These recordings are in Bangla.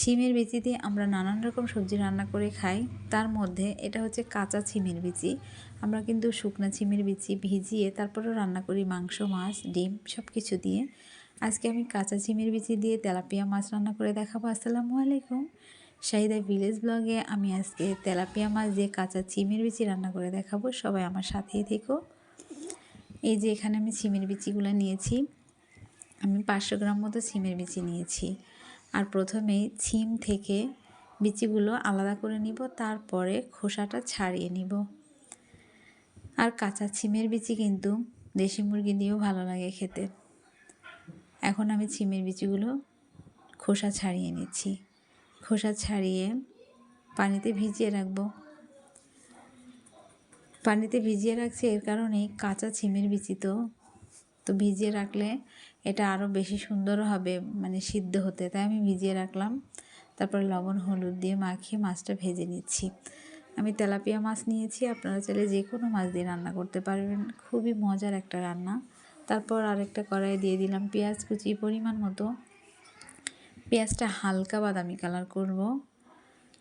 ছিমের বিচি দিয়ে আমরা নানান রকম সবজি রান্না করে খাই। তার মধ্যে এটা হচ্ছে কাঁচা ছিমের বিচি। আমরা কিন্তু শুকনা ছিমের বিচি ভিজিয়ে তারপরেও রান্না করি মাংস, মাছ, ডিম সব কিছু দিয়ে। আজকে আমি কাঁচা ছিমের বিচি দিয়ে তেলাপিয়া মাছ রান্না করে দেখাবো। আসসালামু আলাইকুম। শাহিদা ভিলেজ ব্লগে আমি আজকে তেলাপিয়া মাছ দিয়ে কাঁচা ছিমের বিচি রান্না করে দেখাবো। সবাই আমার সাথেই থেকো। এই যে এখানে আমি ছিমের বিচিগুলো নিয়েছি। আমি পাঁচশো গ্রাম মতো ছিমের বিচি নিয়েছি। আর প্রথমেই ছিম থেকে বিচিগুলো আলাদা করে নিব, তারপরে খোসাটা ছাড়িয়ে নিব। আর কাঁচা ছিমের বিচি কিন্তু দেশি মুরগি দিয়েও ভালো লাগে খেতে। এখন আমি ছিমের বিচিগুলো খোসা ছাড়িয়ে নিচ্ছি। খোসা ছাড়িয়ে পানিতে ভিজিয়ে রাখব। পানিতে ভিজিয়ে রাখছি এর কারণেই কাঁচা ছিমের বিচি তো তো ভিজিয়ে রাখলে এটা আরও বেশি সুন্দর হবে মানে সিদ্ধ হতে। তাই আমি ভিজিয়ে রাখলাম। তারপর লবণ, হলুদ দিয়ে মাখিয়ে মাছটা ভেজে নিচ্ছি। আমি তেলাপিয়া মাছ নিয়েছি, আপনারা চাইলে যে কোনো মাছ দিয়ে রান্না করতে পারবেন। খুবই মজার একটা রান্না। তারপর আরেকটা কড়াই দিয়ে দিলাম পেঁয়াজ কুচি পরিমাণ মতো। পেঁয়াজটা হালকা বাদামি কালার করব।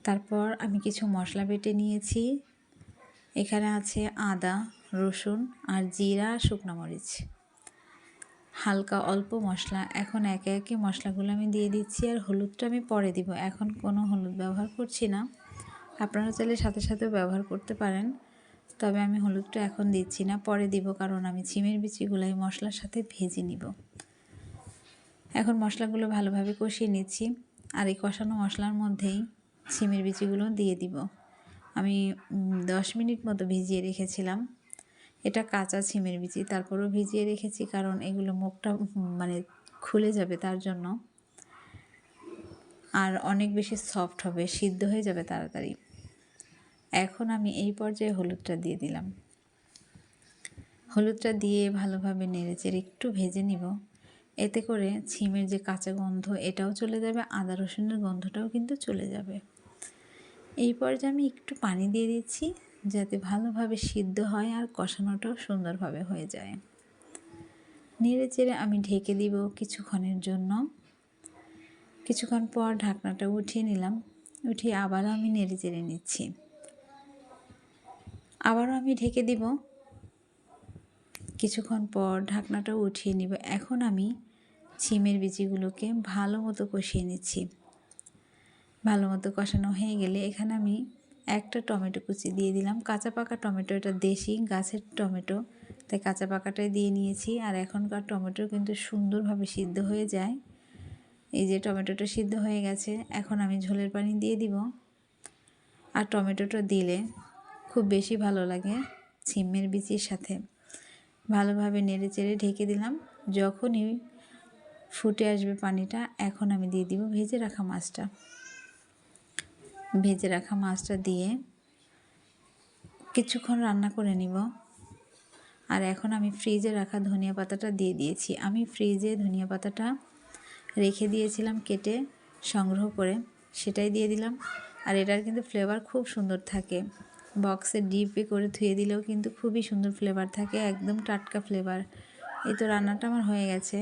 তারপর আমি কিছু মশলা বেটে নিয়েছি। এখানে আছে আদা, রসুন আর জিরা শুকনো মরিচ। হালকা অল্প মশলা। এখন একে একে মশলাগুলো আমি দিয়ে দিচ্ছি আর হলুদটা আমি পরে দিব। এখন কোনো হলুদ ব্যবহার করছি না। আপনারা চাইলে সাথে সাথেও ব্যবহার করতে পারেন। তবে আমি হলুদটা এখন দিচ্ছি না, পরে দিব কারণ আমি চিমের বিচিগুলো এই মশলার সাথে ভেজে নিব। এখন মশলাগুলো ভালোভাবে কষিয়ে নিচ্ছি আর এই কষানো মশলার মধ্যেই ছিমের বিচিগুলো দিয়ে দিব। আমি দশ মিনিট মতো ভিজিয়ে রেখেছিলাম। এটা কাঁচা ছিমের বিচি তারপরেও ভিজিয়ে রেখেছি কারণ এগুলো মুখটা মানে খুলে যাবে তার জন্য। আর অনেক বেশি সফট হবে, সিদ্ধ হয়ে যাবে তাড়াতাড়ি। এখন আমি এই পর্যায়ে হলুদটা দিয়ে দিলাম। হলুদটা দিয়ে ভালোভাবে নেড়েচেড়ে একটু ভেজে নিব। এতে করে ছিমের যে কাঁচা গন্ধ, এটাও চলে যাবে, আদা রসুনের গন্ধটাও কিন্তু চলে যাবে। এই পর্যায়ে আমি একটু পানি দিয়ে দিচ্ছি। যাতে ভালোভাবে সিদ্ধ হয় আর কষানোটাও সুন্দরভাবে হয়ে যায়। নেড়ে চেড়ে আমি ঢেকে দিব কিছুক্ষণের জন্য। কিছুক্ষণ পর ঢাকনাটা উঠিয়ে নিলাম। উঠিয়ে আবারও আমি নেড়ে চেড়ে নিচ্ছি। আবারও আমি ঢেকে দিব। কিছুক্ষণ পর ঢাকনাটা উঠিয়ে নিব। এখন আমি ছিমের বিচিগুলোকে ভালো মতো কষিয়ে নিচ্ছি। ভালো মতো কষানো হয়ে গেলে এখানে আমি একটা টমেটো কুচি দিয়ে দিলাম। কাঁচা পাকা টমেটো, এটা দেশি, গাছের টমেটো। তাই কাঁচা পাকাটাই দিয়ে নিয়েছি। আর এখনকার টমেটো কিন্তু সুন্দরভাবে সিদ্ধ হয়ে যায়। এই যে টমেটোটা সিদ্ধ হয়ে গেছে, এখন আমি ঝোলের পানি দিয়ে দিব। আর টমেটোটা দিলে খুব বেশি ভালো লাগে ছিমের বিচির সাথে। ভালোভাবে নেড়ে চেড়ে ঢেকে দিলাম। যখনই ফুটে আসবে পানিটা, এখন আমি দিয়ে দিব ভেজে রাখা মাছটা। ভেজে রাখা মাছটা দিয়ে কিছুক্ষণ রান্না করে নিব। আর এখন আমি ফ্রিজে রাখা ধনিয়া পাতাটা দিয়ে দিয়েছি। আমি ফ্রিজে ধনিয়া পাতাটা রেখে দিয়েছিলাম কেটে সংগ্রহ করে, সেটাই দিয়ে দিলাম। আর এটার কিন্তু ফ্লেভার খুব সুন্দর থাকে। বক্সে ডিপে করে ধুয়ে দিলেও কিন্তু খুবই সুন্দর ফ্লেভার থাকে, একদম টাটকা ফ্লেভার এই তো রান্নাটা আমার হয়ে গেছে।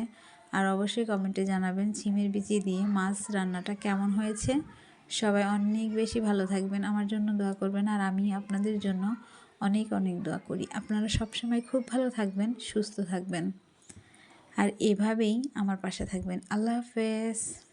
আর অবশ্যই কমেন্টে জানাবেন ছিমের বিচি দিয়ে মাছ রান্নাটা কেমন হয়েছে। সবাই অনেক বেশি ভালো থাকবেন, আমার জন্য দোয়া করবেন আর আমি আপনাদের জন্য অনেক অনেক দোয়া করি। আপনারা সবসময় খুব ভালো থাকবেন, সুস্থ থাকবেন। আর এভাবেই আমার পাশে থাকবেন। আল্লাহ হাফেজ।